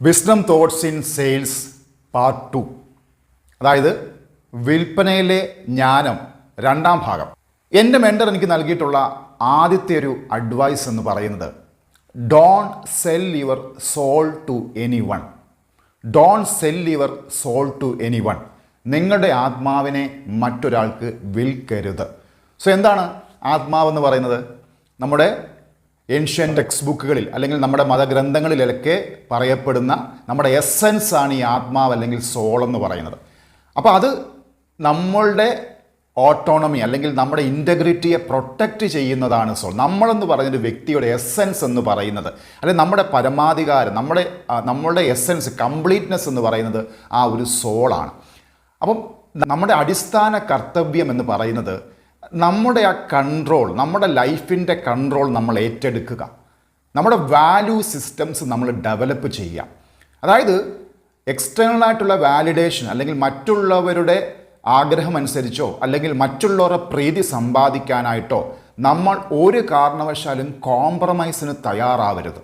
Wisdom thoughts in sales part two അതായത് വിൽപ്പനയിലെ ജ്ഞാനം രണ്ടാം ഭാഗം. എന്റെ മെൻഡർ എനിക്ക് നൽകിയിട്ടുള്ള ആദ്യത്തെ ഒരു അഡ്വൈസ് എന്ന് പറയുന്നത് don't sell your soul to anyone don't sell your soul to anyone നിങ്ങളുടെ ആത്മാവിനെ മറ്റൊരാൾക്ക് വിൽക്കരുത്. സോ എന്താണ് ആത്മാവെന്ന് പറയുന്നത്? നമ്മുടെ ഏൻഷ്യൻ ടെക്സ്റ്റ് ബുക്കുകളിൽ അല്ലെങ്കിൽ നമ്മുടെ മതഗ്രന്ഥങ്ങളിലൊക്കെ പറയപ്പെടുന്ന നമ്മുടെ എസൻസ് ആണ് ഈ ആത്മാവ് അല്ലെങ്കിൽ സോൾ എന്ന് പറയുന്നത്. അപ്പോൾ അത് നമ്മളുടെ ഓട്ടോണമി അല്ലെങ്കിൽ നമ്മുടെ ഇന്റഗ്രിറ്റിയെ പ്രൊട്ടക്റ്റ് ചെയ്യുന്നതാണ് സോൾ നമ്മളെന്ന് പറയുന്നൊരു വ്യക്തിയുടെ എസൻസ് എന്ന് പറയുന്നത്. അല്ലെങ്കിൽ നമ്മുടെ പരമാധികാരം നമ്മുടെ നമ്മളുടെ എസൻസ് കംപ്ലീറ്റ്നെസ് എന്ന് പറയുന്നത് ആ ഒരു സോളാണ് അപ്പം നമ്മുടെ അടിസ്ഥാന കർത്തവ്യം എന്ന് പറയുന്നത് നമ്മുടെ ആ കൺട്രോൾ നമ്മുടെ ലൈഫിന്റെ കൺട്രോൾ നമ്മൾ ഏറ്റെടുക്കുക. നമ്മുടെ വാല്യൂ സിസ്റ്റംസ് നമ്മൾ ഡെവലപ്പ് ചെയ്യുക. അതായത് എക്സ്റ്റേണൽ ആയിട്ടുള്ള വാലിഡേഷൻ അല്ലെങ്കിൽ മറ്റുള്ളവരുടെ ആഗ്രഹം അനുസരിച്ചോ അല്ലെങ്കിൽ മറ്റുള്ളവരുടെ പ്രീതി സമ്പാദിക്കാനായിട്ടോ നമ്മൾ ഒരു കാരണവശാലും കോംപ്രമൈസിന് തയ്യാറാവരുത്.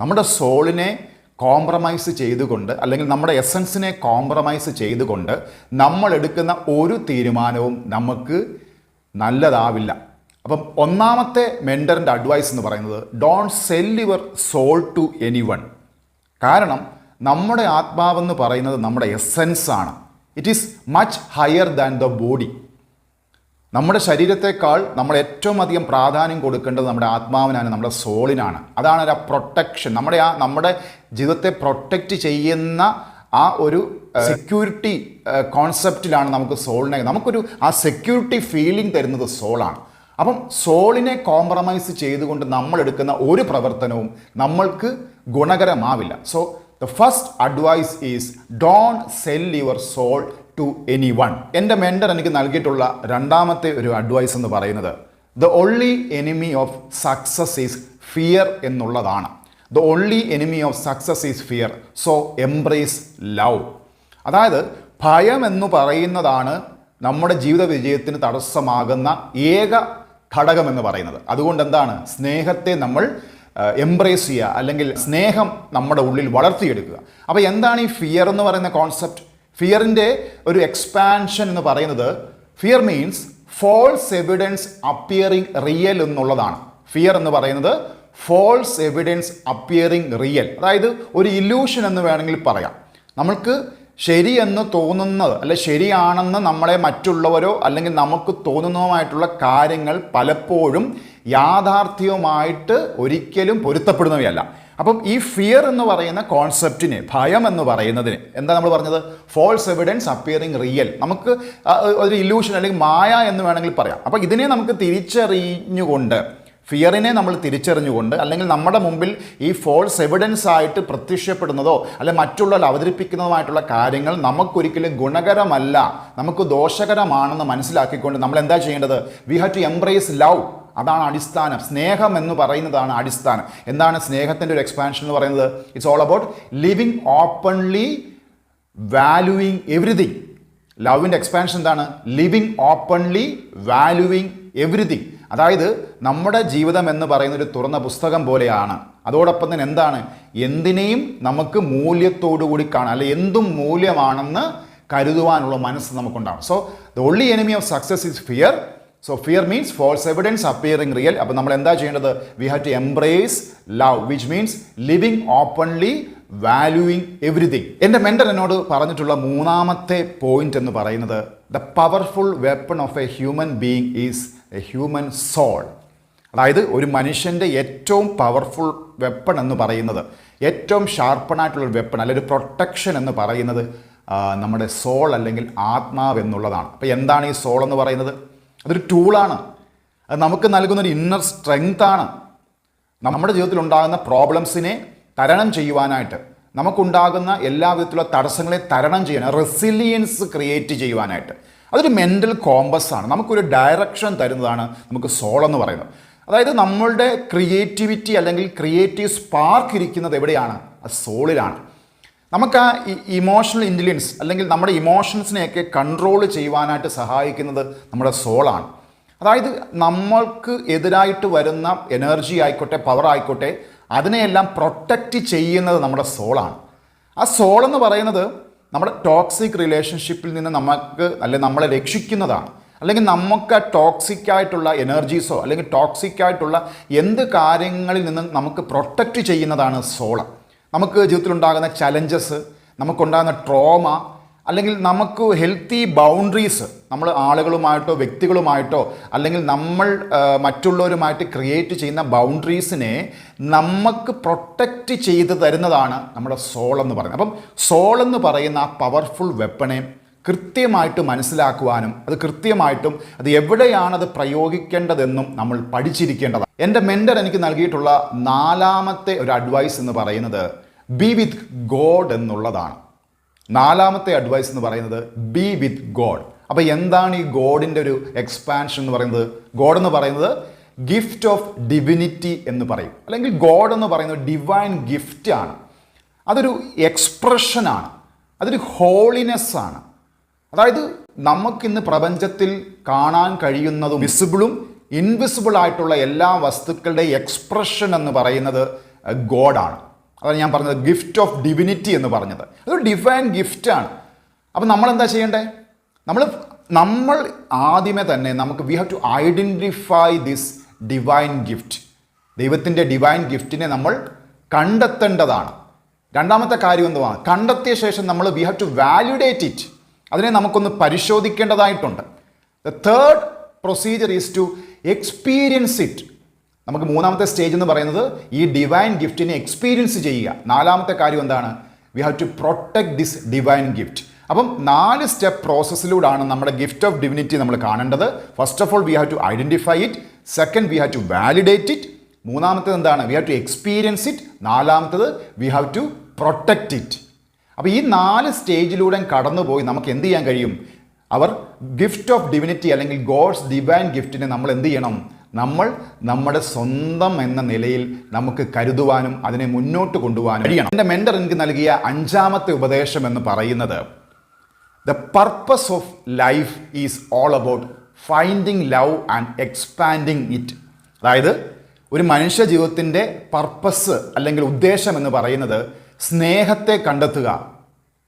നമ്മുടെ സോളിനെ കോംപ്രമൈസ് ചെയ്തുകൊണ്ട് അല്ലെങ്കിൽ നമ്മുടെ എസൻസിനെ കോംപ്രമൈസ് ചെയ്തുകൊണ്ട് നമ്മൾ എടുക്കുന്ന ഒരു തീരുമാനവും നമുക്ക് നല്ലതാവില്ല. അപ്പം ഒന്നാമത്തെ മെന്ററിന്റെ അഡ്വൈസ് എന്ന് പറയുന്നത് don't sell your soul to anyone കാരണം നമ്മുടെ ആത്മാവെന്ന് പറയുന്നത് നമ്മുടെ എസൻസ് ആണ്. It is much higher than the body നമ്മുടെ ശരീരത്തെക്കാൾ നമ്മൾ ഏറ്റവും അധികം പ്രാധാന്യം കൊടുക്കേണ്ടത് നമ്മുടെ ആത്മാവിനാണ് നമ്മുടെ സോളിനാണ് അതാണ് ഒരു പ്രൊട്ടക്ഷൻ നമ്മുടെ ആ നമ്മുടെ ജീവിതത്തെ പ്രൊട്ടക്റ്റ് ചെയ്യുന്ന ആ ഒരു സെക്യൂരിറ്റി കോൺസെപ്റ്റിലാണ് നമുക്ക് സോളിനെ നമുക്കൊരു ആ സെക്യൂരിറ്റി ഫീലിംഗ് തരുന്നത് സോളാണ്. അപ്പം സോളിനെ കോംപ്രമൈസ് ചെയ്തുകൊണ്ട് നമ്മൾ എടുക്കുന്ന ഒരു പ്രവർത്തനവും നമ്മൾക്ക് ഗുണകരമാവില്ല. So the first advice is don't sell your soul to anyone എന്റെ മെൻഡർ എനിക്ക് നൽകിയിട്ടുള്ള രണ്ടാമത്തെ ഒരു അഡ്വൈസ് എന്ന് പറയുന്നത് the only enemy of success is fear എന്നുള്ളതാണ്. The only enemy of success is fear so embrace love അതായത് ഭയം എന്ന് പറയുന്നതാണ് നമ്മുടെ ജീവിത വിജയത്തിന് തടസ്സമാകുന്ന ഏക ഘടകം എന്ന് പറയുന്നത്. അതുകൊണ്ട് എന്താണ്? സ്നേഹത്തെ നമ്മൾ എംബ്രേസ് ചെയ്യുക. അല്ലെങ്കിൽ സ്നേഹം നമ്മുടെ ഉള്ളിൽ വളർത്തിയെടുക്കുക. അപ്പോൾ എന്താണ് ഈ ഫിയർ എന്ന് പറയുന്ന കോൺസെപ്റ്റ് ഫിയറിന്റെ ഒരു എക്സ്പാൻഷൻ എന്ന് പറയുന്നത് fear means false evidence appearing real എന്നുള്ളതാണ്. ഫിയർ എന്ന് പറയുന്നത് ഫോൾസ് എവിഡൻസ് അപ്പിയറിംഗ് റിയൽ അതായത് ഒരു ഇല്യൂഷൻ എന്ന് വേണമെങ്കിൽ പറയാം. നമ്മൾക്ക് ശരിയെന്ന് തോന്നുന്നത് അല്ലെ ശരിയാണെന്ന് നമ്മളെ മറ്റുള്ളവരോ അല്ലെങ്കിൽ നമുക്ക് തോന്നുന്നതുമായിട്ടുള്ള കാര്യങ്ങൾ പലപ്പോഴും യാഥാർത്ഥ്യവുമായിട്ട് ഒരിക്കലും പൊരുത്തപ്പെടുന്നവയല്ല. അപ്പം ഈ ഫിയർ എന്ന് പറയുന്ന കോൺസെപ്റ്റിന് ഭയം എന്ന് പറയുന്നതിന് എന്താ നമ്മൾ പറഞ്ഞത്? ഫോൾസ് എവിഡൻസ് അപ്പിയറിംഗ് റിയൽ നമുക്ക് ഒരു ഇല്യൂഷൻ അല്ലെങ്കിൽ മായ എന്ന് വേണമെങ്കിൽ പറയാം. അപ്പം ഇതിനെ നമുക്ക് തിരിച്ചറിഞ്ഞുകൊണ്ട് ഫിയറിനെ നമ്മൾ തിരിച്ചറിഞ്ഞുകൊണ്ട് അല്ലെങ്കിൽ നമ്മുടെ മുമ്പിൽ ഈ ഫോൾസ് എവിഡൻസ് ആയിട്ട് പ്രത്യക്ഷപ്പെടുന്നതോ അല്ലെ മറ്റുള്ളവർ അവതരിപ്പിക്കുന്നതുമായിട്ടുള്ള കാര്യങ്ങൾ നമുക്കൊരിക്കലും ഗുണകരമല്ല നമുക്ക് ദോഷകരമാണെന്ന് മനസ്സിലാക്കിക്കൊണ്ട് നമ്മൾ എന്താ ചെയ്യേണ്ടത്? We have to embrace love അതാണ് അടിസ്ഥാനം. സ്നേഹം എന്ന് പറയുന്നതാണ് അടിസ്ഥാനം. എന്താണ് സ്നേഹത്തിന്റെ ഒരു എക്സ്പാൻഷൻ എന്ന് പറയുന്നത്? It's all about living openly valuing everything ലവിന്റെ expansion എന്താണ്? ലിവിങ് ഓപ്പൺലി വാല്യൂയിങ് എവറിഥിങ് അതായത് നമ്മുടെ ജീവിതം എന്ന് പറയുന്ന ഒരു തുറന്ന പുസ്തകം പോലെയാണ്. അതോടൊപ്പം തന്നെ എന്താണ്? എന്തിനേയും നമുക്ക് മൂല്യത്തോടു കൂടി കാണാം. അല്ലെ എന്തും മൂല്യമാണെന്ന് കരുതുവാനുള്ള മനസ്സ് നമുക്കുണ്ടാവും so the only enemy of success is fear so fear means false evidence appearing real അപ്പോൾ നമ്മൾ എന്താ ചെയ്യേണ്ടത്? We have to embrace love which means living openly valuing everything എന്റെ മെന്റർ എന്നോട് പറഞ്ഞിട്ടുള്ള മൂന്നാമത്തെ പോയിന്റ് എന്ന് പറയുന്നത് the powerful weapon of a human being is a human soul അതായത് ഒരു മനുഷ്യന്റെ ഏറ്റവും പവർഫുൾ വെപ്പൺ എന്ന് പറയുന്നത്. ഏറ്റവും ഷാർപ്പണായിട്ടുള്ള വെപ്പൺ അല്ലെങ്കിൽ ഒരു പ്രൊട്ടക്ഷൻ എന്ന് പറയുന്നത് നമ്മുടെ സോൾ അല്ലെങ്കിൽ ആത്മാവ് എന്നുള്ളതാണ്. അപ്പോൾ എന്താണ് ഈ സോൾ എന്ന് പറയുന്നത്? അതൊരു ടൂളാണ് അത് നമുക്ക് നൽകുന്നൊരു ഇന്നർ സ്ട്രെങ്ത് ആണ്. നമ്മുടെ ജീവിതത്തിൽ ഉണ്ടാകുന്ന പ്രോബ്ലംസിനെ തരണം ചെയ്യുവാനായിട്ട് നമുക്കുണ്ടാകുന്ന എല്ലാ വിധത്തിലുള്ള തടസ്സങ്ങളെ തരണം ചെയ്യാൻ റെസിലിയൻസ് ക്രിയേറ്റ് ചെയ്യുവാനായിട്ട്. അതൊരു മെന്റൽ കോമ്പസാണ് നമുക്കൊരു ഡയറക്ഷൻ തരുന്നതാണ് നമുക്ക് സോൾ എന്ന് പറയുന്നത്. അതായത് നമ്മളുടെ ക്രിയേറ്റിവിറ്റി അല്ലെങ്കിൽ ക്രിയേറ്റീവ് സ്പാർക്ക് ഇരിക്കുന്നത് എവിടെയാണ്? അത് സോളിലാണ് നമുക്ക് ആ ഇമോഷണൽ ഇന്റലിജൻസ് അല്ലെങ്കിൽ നമ്മുടെ ഇമോഷൻസിനെയൊക്കെ കൺട്രോൾ ചെയ്യുവാനായിട്ട് സഹായിക്കുന്നത് നമ്മുടെ സോളാണ് അതായത് നമ്മൾക്ക് എതിരായിട്ട് വരുന്ന എനർജി ആയിക്കോട്ടെ പവർ ആയിക്കോട്ടെ അതിനെയെല്ലാം പ്രൊട്ടക്റ്റ് ചെയ്യുന്നത് നമ്മുടെ സോളാണ് ആ സോൾ എന്ന് പറയുന്നത് നമ്മുടെ ടോക്സിക് റിലേഷൻഷിപ്പിൽ നിന്ന് നമുക്ക് അല്ലെ നമ്മളെ രക്ഷിക്കുന്നതാണ്. അല്ലെങ്കിൽ നമുക്ക് ടോക്സിക് ആയിട്ടുള്ള എനർജീസോ അല്ലെങ്കിൽ ടോക്സിക് ആയിട്ടുള്ള എന്ത് കാര്യങ്ങളിൽ നിന്നും നമുക്ക് പ്രൊട്ടക്റ്റ് ചെയ്യുന്നതാണ് സോള. നമുക്ക് ജീവിതത്തിലുണ്ടാകുന്ന ചലഞ്ചസ് നമുക്കുണ്ടാകുന്ന ട്രോമ അല്ലെങ്കിൽ നമുക്ക് ഹെൽത്തി ബൗണ്ടറീസ് നമ്മൾ ആളുകളുമായിട്ടോ വ്യക്തികളുമായിട്ടോ അല്ലെങ്കിൽ നമ്മൾ മറ്റുള്ളവരുമായിട്ട് ക്രിയേറ്റ് ചെയ്യുന്ന ബൗണ്ടറീസിനെ നമുക്ക് പ്രൊട്ടക്റ്റ് ചെയ്ത് തരുന്നതാണ് നമ്മുടെ സോൾ എന്ന് പറയുന്നത്. അപ്പം സോൾ എന്ന് പറയുന്ന ആ പവർഫുൾ വെപ്പണെ കൃത്യമായിട്ട് മനസ്സിലാക്കുവാനും അത് കൃത്യമായിട്ടും അത് എവിടെയാണ് അത് പ്രയോഗിക്കേണ്ടതെന്നും നമ്മൾ പഠിച്ചിരിക്കേണ്ടതാണ്. എന്റെ മെന്റർ എനിക്ക് നൽകിയിട്ടുള്ള നാലാമത്തെ ഒരു അഡ്വൈസ് എന്ന് പറയുന്നത് ബി വിത്ത് ഗോഡ് എന്നുള്ളതാണ്. നാലാമത്തെ അഡ്വൈസ് എന്ന് പറയുന്നത് ബി വിത്ത് ഗോഡ് അപ്പോൾ എന്താണ് ഈ ഗോഡിന്റെ ഒരു എക്സ്പാൻഷൻ എന്ന് പറയുന്നത്? ഗോഡ് എന്ന് പറയുന്നത് ഗിഫ്റ്റ് ഓഫ് ഡിവിനിറ്റി എന്ന് പറയും. അല്ലെങ്കിൽ ഗോഡ് എന്ന് പറയുന്നത് ഡിവൈൻ ഗിഫ്റ്റ് ആണ്. അതൊരു എക്സ്പ്രഷനാണ് അതൊരു ഹോളിനെസ് ആണ്. അതായത് നമുക്കിന്ന് പ്രപഞ്ചത്തിൽ കാണാൻ കഴിയുന്നതും വിസിബിളും ഇൻവിസിബിൾ ആയിട്ടുള്ള എല്ലാ വസ്തുക്കളുടെ എക്സ്പ്രഷൻ എന്ന് പറയുന്നത് ഗോഡാണ് അതാണ് ഞാൻ പറഞ്ഞത് ഗിഫ്റ്റ് ഓഫ് ഡിവിനിറ്റി എന്ന് പറഞ്ഞത്. അതൊരു ഡിവൈൻ ഗിഫ്റ്റാണ് അപ്പം നമ്മൾ എന്താ ചെയ്യേണ്ടേ? നമ്മൾ നമ്മൾ ആദ്യമേ തന്നെ നമുക്ക് we have to identify this divine gift ദൈവത്തിന്റെ ഡിവൈൻ ഗിഫ്റ്റിനെ നമ്മൾ കണ്ടെത്തേണ്ടതാണ്. രണ്ടാമത്തെ കാര്യം എന്തുവാണ് കണ്ടെത്തിയ ശേഷം നമ്മൾ we have to validate it അതിനെ നമുക്കൊന്ന് പരിശോധിക്കേണ്ടതായിട്ടുണ്ട്. The third procedure is to experience it നമുക്ക് മൂന്നാമത്തെ സ്റ്റേജ് എന്ന് പറയുന്നത് ഈ ഡിവൈൻ ഗിഫ്റ്റിനെ എക്സ്പീരിയൻസ് ചെയ്യുക. നാലാമത്തെ കാര്യം എന്താണ്? We have to protect this divine gift അപ്പം നാല് സ്റ്റെപ്പ് പ്രോസസ്സിലൂടെയാണ് നമ്മുടെ ഗിഫ്റ്റ് ഓഫ് ഡിവിനിറ്റി നമ്മൾ കാണേണ്ടത്. First of all we have to identify it second we have to validate it മൂന്നാമത്തേത് എന്താണ്? We have to experience it നാലാമത്തത് we have to protect it അപ്പോൾ ഈ നാല് സ്റ്റേജിലൂടെ കടന്നുപോയി നമുക്ക് എന്ത് ചെയ്യാൻ കഴിയും? അവർ ഗിഫ്റ്റ് ഓഫ് ഡിവിനിറ്റി അല്ലെങ്കിൽ ഗോഡ്സ് ഡിവൈൻ ഗിഫ്റ്റിനെ നമ്മൾ എന്ത് ചെയ്യണം? നമ്മൾ നമ്മുടെ സ്വന്തം എന്ന നിലയിൽ നമുക്ക് കരുതുവാനും അതിനെ മുന്നോട്ട് കൊണ്ടുപോകാനും കഴിയണം. എന്റെ മെന്റർ എനിക്ക് നൽകിയ അഞ്ചാമത്തെ ഉപദേശം എന്ന് പറയുന്നത് the purpose of life is all about finding love and expanding it അതായത് ഒരു മനുഷ്യ ജീവിതത്തിന്റെ പർപ്പസ് അല്ലെങ്കിൽ ഉദ്ദേശം എന്ന് പറയുന്നത് സ്നേഹത്തെ കണ്ടെത്തുക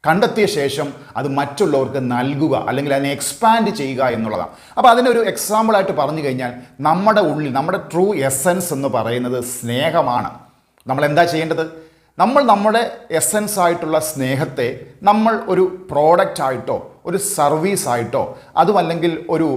കണ്ടെത്തിയ ശേഷം അത് മറ്റുള്ളവർക്ക് നൽകുക അല്ലെങ്കിൽ അതിനെ എക്സ്പാൻഡ് ചെയ്യുക എന്നുള്ളതാണ്. അപ്പോൾ അതിനൊരു എക്സാമ്പിളായിട്ട് പറഞ്ഞു കഴിഞ്ഞാൽ നമ്മുടെ ഉള്ളിൽ നമ്മുടെ ട്രൂ എസൻസ് എന്ന് പറയുന്നത് സ്നേഹമാണ്. നമ്മൾ എന്താ ചെയ്യേണ്ടത്? നമ്മൾ നമ്മുടെ എസൻസ് ആയിട്ടുള്ള സ്നേഹത്തെ നമ്മൾ ഒരു പ്രോഡക്റ്റ് ആയിട്ടോ ഒരു സർവീസ് ആയിട്ടോ അതുമല്ലെങ്കിൽ ഒരു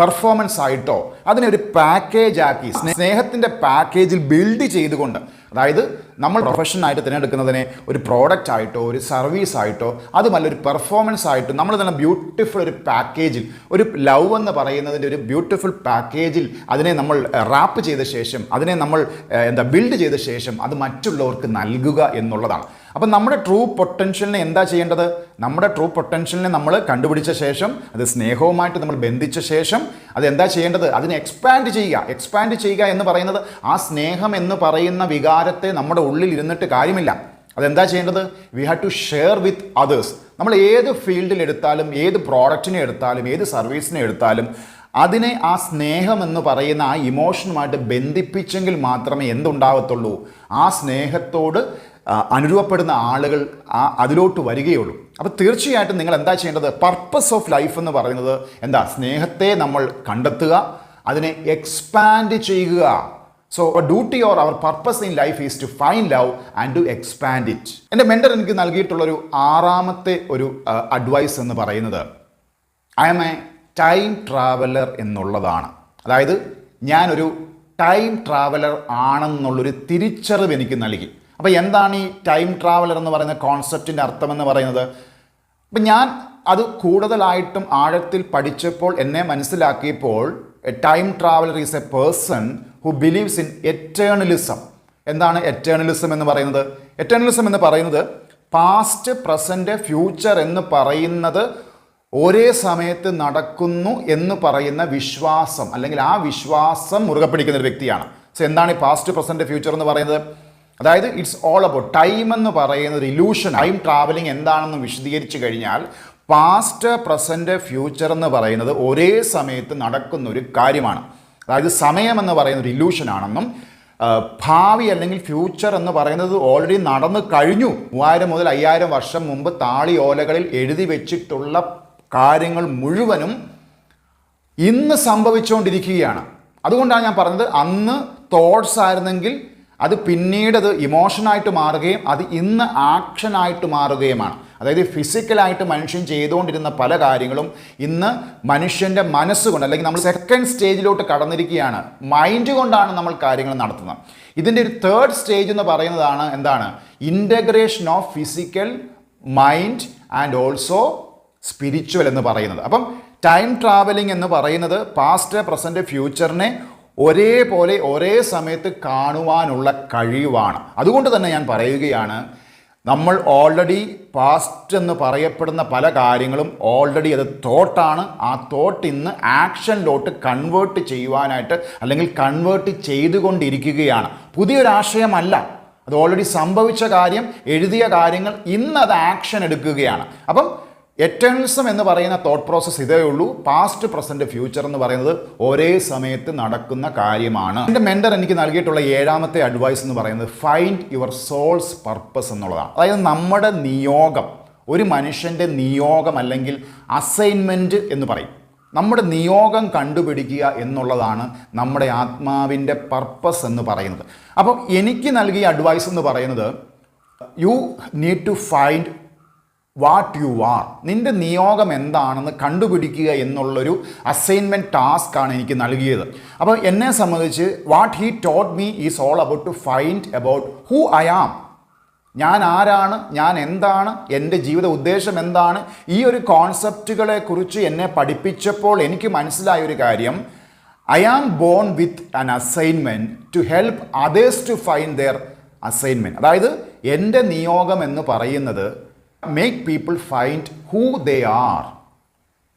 പെർഫോമൻസ് ആയിട്ടോ അതിനെ ഒരു പാക്കേജ് ആക്കി സ്നേഹത്തിന്റെ പാക്കേജിൽ ബിൽഡ് ചെയ്തുകൊണ്ട് അതായത് നമ്മൾ പ്രൊഫഷനായിട്ട് തിരഞ്ഞെടുക്കുന്നതിനെ ഒരു പ്രോഡക്റ്റ് ആയിട്ടോ ഒരു സർവീസ് ആയിട്ടോ അതുമല്ല ഒരു പെർഫോമൻസ് ആയിട്ടോ നമ്മൾ തന്നെ ബ്യൂട്ടിഫുൾ ഒരു പാക്കേജിൽ ഒരു ലവ് എന്ന് പറയുന്നതിന്റെ ഒരു ബ്യൂട്ടിഫുൾ പാക്കേജിൽ അതിനെ നമ്മൾ റാപ്പ് ചെയ്ത ശേഷം അതിനെ നമ്മൾ എന്താ ബിൽഡ് ചെയ്ത ശേഷം അത് മറ്റുള്ളവർക്ക് നൽകുക എന്നുള്ളതാണ്. അപ്പം നമ്മുടെ ട്രൂ പൊട്ടൻഷ്യലിനെ എന്താ ചെയ്യേണ്ടത്? നമ്മുടെ ട്രൂ പൊട്ടൻഷ്യലിനെ നമ്മൾ കണ്ടുപിടിച്ച ശേഷം അത് സ്നേഹവുമായിട്ട് നമ്മൾ ബന്ധിച്ച ശേഷം അത് എന്താ ചെയ്യേണ്ടത്? അതിനെ എക്സ്പാൻഡ് ചെയ്യുക. എക്സ്പാൻഡ് ചെയ്യുക എന്ന് പറയുന്നത് ആ സ്നേഹം എന്ന് പറയുന്ന വികാരത്തെ നമ്മുടെ ഉള്ളിൽ ഇരുന്നിട്ട് കാര്യമില്ല. അതെന്താ ചെയ്യേണ്ടത്? We have to share with others നമ്മൾ ഏത് ഫീൽഡിൽ എടുത്താലും ഏത് പ്രോഡക്റ്റിനെ എടുത്താലും ഏത് സർവീസിനെ എടുത്താലും അതിനെ ആ സ്നേഹം എന്ന് പറയുന്ന ആ ഇമോഷനുമായിട്ട് ബന്ധിപ്പിച്ചെങ്കിൽ മാത്രമേ എന്തുണ്ടാവത്തുള്ളൂ? ആ സ്നേഹത്തോട് അനുരൂപപ്പെടുന്ന ആളുകൾ ആ അതിലോട്ട് വരികയുള്ളൂ. അപ്പോൾ തീർച്ചയായിട്ടും നിങ്ങൾ എന്താ ചെയ്യേണ്ടത്? പർപ്പസ് ഓഫ് ലൈഫ് എന്ന് പറയുന്നത് എന്താ? സ്നേഹത്തെ നമ്മൾ കണ്ടെത്തുക അതിനെ എക്സ്പാൻഡ് ചെയ്യുക. So duty or our purpose in life is to find love and to expand it എന്റെ മെന്റർ എനിക്ക് നൽകിയിട്ടുള്ളൊരു ആറാമത്തെ ഒരു അഡ്വൈസ് എന്ന് പറയുന്നത് I am a time traveller എന്നുള്ളതാണ്. അതായത് ഞാനൊരു ടൈം ട്രാവലർ ആണെന്നുള്ളൊരു തിരിച്ചറിവ് എനിക്ക് നൽകി. അപ്പോൾ എന്താണ് ഈ ടൈം ട്രാവലർ എന്ന് പറയുന്ന കോൺസെപ്റ്റിന്റെ അർത്ഥം എന്ന് പറയുന്നത്? അപ്പം ഞാൻ അത് കൂടുതലായിട്ടും ആഴത്തിൽ പഠിച്ചപ്പോൾ എന്നെ മനസ്സിലാക്കിയപ്പോൾ time traveller is a person who believes in eternalism എന്താണ് എറ്റേണലിസം എന്ന് പറയുന്നത്? എറ്റേണലിസം എന്ന് പറയുന്നത് പാസ്റ്റ് പ്രസന്റ് ഫ്യൂച്ചർ എന്ന് പറയുന്നത് ഒരേ സമയത്ത് നടക്കുന്നു എന്ന് പറയുന്ന വിശ്വാസം അല്ലെങ്കിൽ ആ വിശ്വാസം മുറുകെ പിടിക്കുന്ന ഒരു വ്യക്തിയാണ്. സോ എന്താണ് ഈ പാസ്റ്റ് പ്രസന്റ് ഫ്യൂച്ചർ എന്ന് പറയുന്നത്? അതായത് ഇറ്റ്സ് ഓൾ അബൌട്ട് ടൈം എന്ന് പറയുന്ന ഒരു ഇലൂഷൻ ടൈം ട്രാവലിംഗ് എന്താണെന്ന് വിശദീകരിച്ചു കഴിഞ്ഞാൽ പാസ്റ്റ് പ്രസന്റ് ഫ്യൂച്ചർ എന്ന് പറയുന്നത് ഒരേ സമയത്ത് നടക്കുന്ന ഒരു കാര്യമാണ്. അതായത് സമയം എന്ന് പറയുന്ന ഒരു ഇലൂഷൻ ആണെന്നും ഭാവി അല്ലെങ്കിൽ ഫ്യൂച്ചർ എന്ന് പറയുന്നത് ഓൾറെഡി നടന്നു കഴിഞ്ഞു. മൂവായിരം മുതൽ അയ്യായിരം വർഷം മുമ്പ് താളി ഓലകളിൽ എഴുതി വെച്ചിട്ടുള്ള കാര്യങ്ങൾ മുഴുവനും ഇന്ന് സംഭവിച്ചുകൊണ്ടിരിക്കുകയാണ്. അതുകൊണ്ടാണ് ഞാൻ പറഞ്ഞത് അന്ന് തോട്ട്സ് ആയിരുന്നെങ്കിൽ അത് പിന്നീട് അത് ഇമോഷനായിട്ട് മാറുകയും അത് ഇന്ന് ആക്ഷനായിട്ട് മാറുകയുമാണ്. അതായത് ഫിസിക്കലായിട്ട് മനുഷ്യൻ ചെയ്തുകൊണ്ടിരുന്ന പല കാര്യങ്ങളും ഇന്ന് മനുഷ്യന്റെ മനസ്സുകൊണ്ട് അല്ലെങ്കിൽ നമ്മൾ സെക്കൻഡ് സ്റ്റേജിലോട്ട് കടന്നിരിക്കുകയാണ്. മൈൻഡ് കൊണ്ടാണ് നമ്മൾ കാര്യങ്ങൾ നടത്തുന്നത്. ഇതിന്റെ ഒരു തേർഡ് സ്റ്റേജ് എന്ന് പറയുന്നതാണ് എന്താണ്? Integration of physical mind and also spiritual എന്ന് പറയുന്നത്. അപ്പം ടൈം ട്രാവലിംഗ് എന്ന് പറയുന്നത് പാസ്റ്റ് പ്രസന്റ് ഫ്യൂച്ചറിനെ ഒരേപോലെ ഒരേ സമയത്ത് കാണുവാനുള്ള കഴിവാണ്. അതുകൊണ്ട് തന്നെ ഞാൻ പറയുകയാണ് നമ്മൾ ഓൾറെഡി പാസ്റ്റ് എന്ന് പറയപ്പെടുന്ന പല കാര്യങ്ങളും ഓൾറെഡി അത് തോട്ടാണ് ആ തോട്ട് ഇന്ന് ആക്ഷനിലോട്ട് കൺവേർട്ട് ചെയ്യുവാനായിട്ട് അല്ലെങ്കിൽ കൺവേർട്ട് ചെയ്തുകൊണ്ടിരിക്കുകയാണ്. പുതിയൊരാശയമല്ല അത് ഓൾറെഡി സംഭവിച്ച കാര്യം എഴുതിയ കാര്യങ്ങൾ ഇന്ന് അത് ആക്ഷൻ എടുക്കുകയാണ്. അപ്പം എറ്റേണൽസം എന്ന് പറയുന്ന തോട്ട് പ്രോസസ്സ് ഇതേ ഉള്ളൂ. പാസ്റ്റ് പ്രസന്റ് ഫ്യൂച്ചർ എന്ന് പറയുന്നത് ഒരേ സമയത്ത് നടക്കുന്ന കാര്യമാണ്. എന്റെ മെന്റർ എനിക്ക് നൽകിയിട്ടുള്ള ഏഴാമത്തെ അഡ്വൈസ് എന്ന് പറയുന്നത് ഫൈൻഡ് യുവർ സോൾസ് പർപ്പസ് എന്നുള്ളതാണ്. അതായത് നമ്മുടെ നിയോഗം ഒരു മനുഷ്യന്റെ നിയോഗം അല്ലെങ്കിൽ അസൈൻമെന്റ് എന്ന് പറയും. നമ്മുടെ നിയോഗം കണ്ടുപിടിക്കുക എന്നുള്ളതാണ് നമ്മുടെ ആത്മാവിന്റെ പർപ്പസ് എന്ന് പറയുന്നത്. അപ്പം എനിക്ക് നൽകിയ അഡ്വൈസ് എന്ന് പറയുന്നത് you need to find what you are നിന്റെ നിയോഗം എന്താണെന്ന് കണ്ടുപിടിക്കുക എന്നുള്ളൊരു അസൈൻമെന്റ് ടാസ്ക്കാണ് എനിക്ക് നൽകിയത്. അപ്പോൾ എന്നെ സംബന്ധിച്ച് what he taught me is all about to find about who I am ഞാൻ ആരാണ്? ഞാൻ എന്താണ്? എന്റെ ജീവിത ഉദ്ദേശം എന്താണ്? ഈ ഒരു കോൺസെപ്റ്റുകളെ കുറിച്ച് എന്നെ പഠിപ്പിച്ചപ്പോൾ എനിക്ക് മനസ്സിലായ ഒരു കാര്യം. I am born with an assignment to help others to find their assignment അതായത് എന്റെ നിയോഗം എന്ന് പറയുന്നത് make people find who they are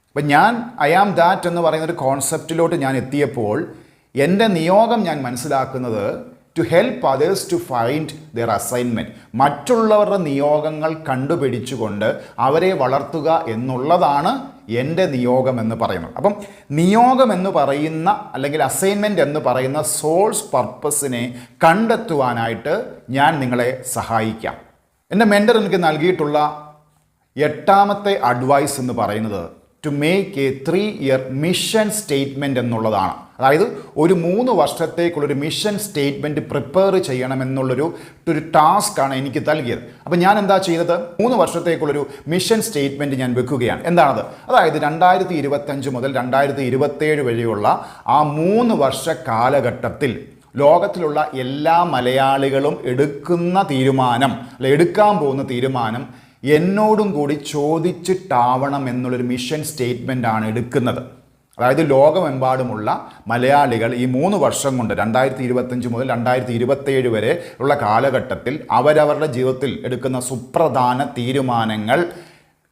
അപ്പം ഞാൻ ഐ ആം ദാറ്റ് എന്ന് പറയുന്ന ഒരു കോൺസെപ്റ്റിലോട്ട് ഞാൻ എത്തിയപ്പോൾ എന്റെ നിയോഗം ഞാൻ മനസ്സിലാക്കുന്നത് to help others to find their assignment മറ്റുള്ളവരുടെ നിയോഗങ്ങൾ കണ്ടുപിടിച്ചുകൊണ്ട് അവരെ വളർത്തുക എന്നുള്ളതാണ് എന്റെ നിയോഗം എന്ന് പറയുന്നത്. അപ്പം നിയോഗം എന്ന് പറയുന്ന അല്ലെങ്കിൽ അസൈൻമെന്റ് എന്ന് പറയുന്ന സോൾസ് പർപ്പസിനെ കണ്ടെത്തുവാനായിട്ട് ഞാൻ നിങ്ങളെ സഹായിക്കാം. എന്റെ മെന്റർ എനിക്ക് നൽകിയിട്ടുള്ള എട്ടാമത്തെ അഡ്വൈസ് എന്ന് പറയുന്നത് to make a three year mission statement എന്നുള്ളതാണ്. അതായത് ഒരു മൂന്ന് വർഷത്തേക്കുള്ളൊരു മിഷൻ സ്റ്റേറ്റ്മെന്റ് പ്രിപ്പയർ ചെയ്യണമെന്നുള്ളൊരു ഒരു ടാസ്ക്കാണ് എനിക്ക് നൽകിയത്. അപ്പോൾ ഞാൻ എന്താ ചെയ്തത്? മൂന്ന് വർഷത്തേക്കുള്ളൊരു മിഷൻ സ്റ്റേറ്റ്മെന്റ് ഞാൻ വെക്കുകയാണ്. എന്താണത്? അതായത് രണ്ടായിരത്തി ഇരുപത്തഞ്ച് മുതൽ രണ്ടായിരത്തി ഇരുപത്തേഴ് വരെയുള്ള ആ മൂന്ന് വർഷ കാലഘട്ടത്തിൽ ലോകത്തിലുള്ള എല്ലാ മലയാളികളും എടുക്കുന്ന തീരുമാനം അല്ലെ എടുക്കാൻ പോകുന്ന തീരുമാനം എന്നോടും കൂടി ചോദിച്ചിട്ടാവണം എന്നുള്ളൊരു മിഷൻ സ്റ്റേറ്റ്മെന്റ് ആണ് എടുക്കുന്നത്. അതായത് ലോകമെമ്പാടുമുള്ള മലയാളികൾ ഈ മൂന്ന് വർഷം കൊണ്ട് രണ്ടായിരത്തി ഇരുപത്തഞ്ച് മുതൽ രണ്ടായിരത്തി ഇരുപത്തേഴ് വരെ ഉള്ള കാലഘട്ടത്തിൽ അവരവരുടെ ജീവിതത്തിൽ എടുക്കുന്ന സുപ്രധാന തീരുമാനങ്ങൾ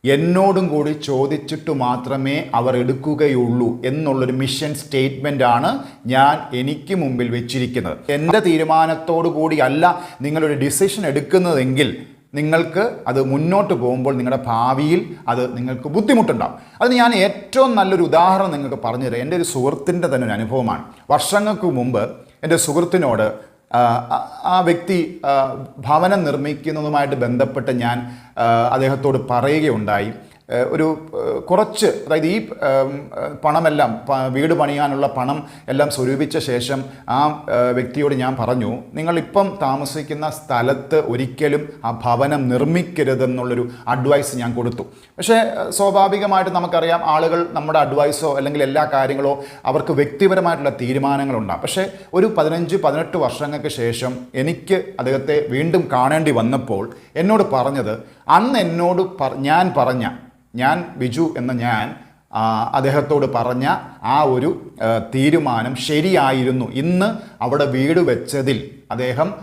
എന്നോടും കൂടി ചോദിച്ചിട്ട് മാത്രമേ അവർ എടുക്കുകയുള്ളൂ എന്നുള്ളൊരു മിഷൻ സ്റ്റേറ്റ്മെന്റ് ആണ് ഞാൻ എനിക്ക് മുമ്പിൽ വെച്ചിരിക്കുന്നത്. എന്റെ തീരുമാനത്തോടു കൂടിയല്ല നിങ്ങളൊരു ഡിസിഷൻ എടുക്കുന്നതെങ്കിൽ നിങ്ങൾക്ക് അത് മുന്നോട്ട് പോകുമ്പോൾ നിങ്ങളുടെ ഭാവിയിൽ അത് നിങ്ങൾക്ക് ബുദ്ധിമുട്ടുണ്ടാകും അതിന് ഞാൻ ഏറ്റവും നല്ലൊരു ഉദാഹരണം നിങ്ങൾക്ക് പറഞ്ഞുതരാം. എന്റെ ഒരു സുഹൃത്തിന്റെ തന്നെ ഒരു അനുഭവമാണ്. വർഷങ്ങൾക്ക് മുമ്പ് എന്റെ സുഹൃത്തിനോട് ആ, വ്യക്തി ഭവനം നിർമ്മിക്കുന്നതുമായിട്ട് ബന്ധപ്പെട്ട് ഞാൻ അദ്ദേഹത്തോട് പറയുകയുണ്ടായി. ഒരു കുറച്ച് അതായത് ഈ പണമെല്ലാം വീട് പണിയാനുള്ള പണം എല്ലാം സ്വരൂപിച്ച ശേഷം ആ, വ്യക്തിയോട് ഞാൻ പറഞ്ഞു നിങ്ങളിപ്പം താമസിക്കുന്ന സ്ഥലത്ത് ഒരിക്കലും ആ ഭവനം നിർമ്മിക്കരുതെന്നുള്ളൊരു അഡ്വൈസ് ഞാൻ കൊടുത്തു. പക്ഷേ സ്വാഭാവികമായിട്ട് നമുക്കറിയാം ആളുകൾ നമ്മുടെ അഡ്വൈസോ അല്ലെങ്കിൽ എല്ലാ കാര്യങ്ങളോ അവർക്ക് വ്യക്തിപരമായിട്ടുള്ള തീരുമാനങ്ങളുണ്ടാകും പക്ഷേ ഒരു പതിനഞ്ച് പതിനെട്ട് വർഷങ്ങൾക്ക് ശേഷം എനിക്ക് അദ്ദേഹത്തെ വീണ്ടും കാണേണ്ടി വന്നപ്പോൾ എന്നോട് പറഞ്ഞത് അന്ന് എന്നോട് ഞാൻ പറഞ്ഞ ഞാൻ ബിജു എന്ന ഞാൻ അദ്ദേഹത്തോട് പറഞ്ഞ ആ ഒരു തീരുമാനം ശരിയായിരുന്നു. ഇന്ന് അവിടെ വീട് വെച്ചതിൽ അദ്ദേഹം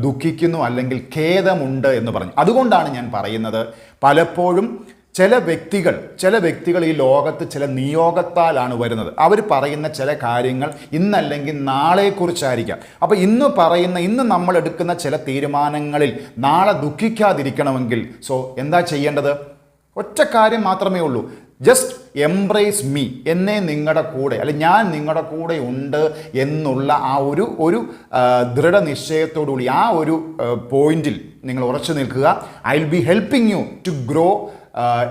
ദുഃഖിക്കുന്നു അല്ലെങ്കിൽ ഖേദമുണ്ട് എന്ന് പറഞ്ഞു. അതുകൊണ്ടാണ് ഞാൻ പറയുന്നത്. പലപ്പോഴും ചില വ്യക്തികൾ ചില വ്യക്തികൾ ഈ ലോകത്ത് ചില നിയോഗത്താലാണ് വരുന്നത്. അവർ പറയുന്ന ചില കാര്യങ്ങൾ ഇന്നല്ലെങ്കിൽ നാളെക്കുറിച്ചായിരിക്കാം. അപ്പോൾ ഇന്ന് പറയുന്ന ഇന്ന് നമ്മൾ എടുക്കുന്ന ചില തീരുമാനങ്ങളിൽ നാളെ ദുഃഖിക്കാതിരിക്കണമെങ്കിൽ സോ എന്താ ചെയ്യേണ്ടത്? ഒറ്റ കാര്യം മാത്രമേ ഉള്ളൂ. ജസ്റ്റ് എംബ്രേസ് മീ എന്നെ നിങ്ങളുടെ കൂടെ അല്ലെ ഞാൻ നിങ്ങളുടെ കൂടെ ഉണ്ട് എന്നുള്ള ആ ഒരു ഒരു ദൃഢനിശ്ചയത്തോടുകൂടി ആ ഒരു പോയിന്റിൽ നിങ്ങൾ ഉറച്ചു നിൽക്കുക. I will be helping you to grow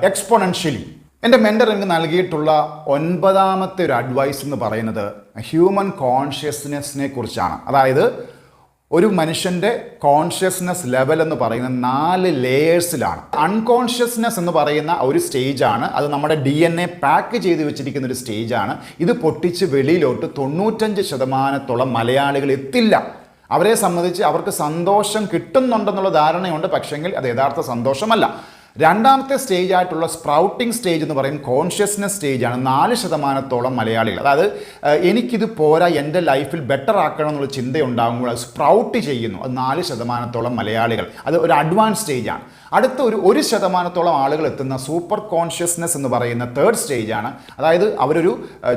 exponentially എന്റെ മെന്റർ എനിക്ക് നൽകിയിട്ടുള്ള ഒൻപതാമത്തെ ഒരു അഡ്വൈസ് എന്ന് പറയുന്നത് ഹ്യൂമൻ കോൺഷ്യസ്നെസ്സിനെ കുറിച്ചാണ്. അതായത് ഒരു മനുഷ്യന്റെ കോൺഷ്യസ്നെസ് ലെവൽ എന്ന് പറയുന്ന നാല് ലേയേഴ്സിലാണ് അൺകോൺഷ്യസ്നെസ് എന്ന് പറയുന്ന ഒരു സ്റ്റേജാണ് അത് നമ്മുടെ ഡി എൻ എ പാക്ക് ചെയ്ത് വെച്ചിരിക്കുന്ന ഒരു സ്റ്റേജാണ് ഇത് പൊട്ടിച്ച് വെളിയിലോട്ട് തൊണ്ണൂറ്റഞ്ച് ശതമാനത്തോളം മലയാളികൾ എത്തില്ല. അവരെ സംബന്ധിച്ച് അവർക്ക് സന്തോഷം കിട്ടുന്നുണ്ടെന്നുള്ള ധാരണയുണ്ട്. പക്ഷേങ്കിൽ അത് യഥാർത്ഥ സന്തോഷമല്ല. രണ്ടാമത്തെ സ്റ്റേജ് ആയിട്ടുള്ള സ്പ്രൗട്ടിംഗ് സ്റ്റേജ് എന്ന് പറയും കോൺഷ്യസ്നെസ് സ്റ്റേജാണ് നാല് ശതമാനത്തോളം മലയാളികൾ. അതായത് എനിക്കിത് പോരാ എന്റെ ലൈഫിൽ ബെറ്റർ ആക്കണം എന്നുള്ള ചിന്തയുണ്ടാകുമ്പോൾ അത് സ്പ്രൗട്ട് ചെയ്യുന്നു. അത് നാല് ശതമാനത്തോളം മലയാളികൾ. അത് ഒരു അഡ്വാൻസ് സ്റ്റേജാണ് അടുത്ത ഒരു ഒരു ശതമാനത്തോളം ആളുകൾ എത്തുന്ന സൂപ്പർ കോൺഷ്യസ്നെസ് എന്ന് പറയുന്ന തേർഡ് സ്റ്റേജാണ് അതായത് അവരൊരു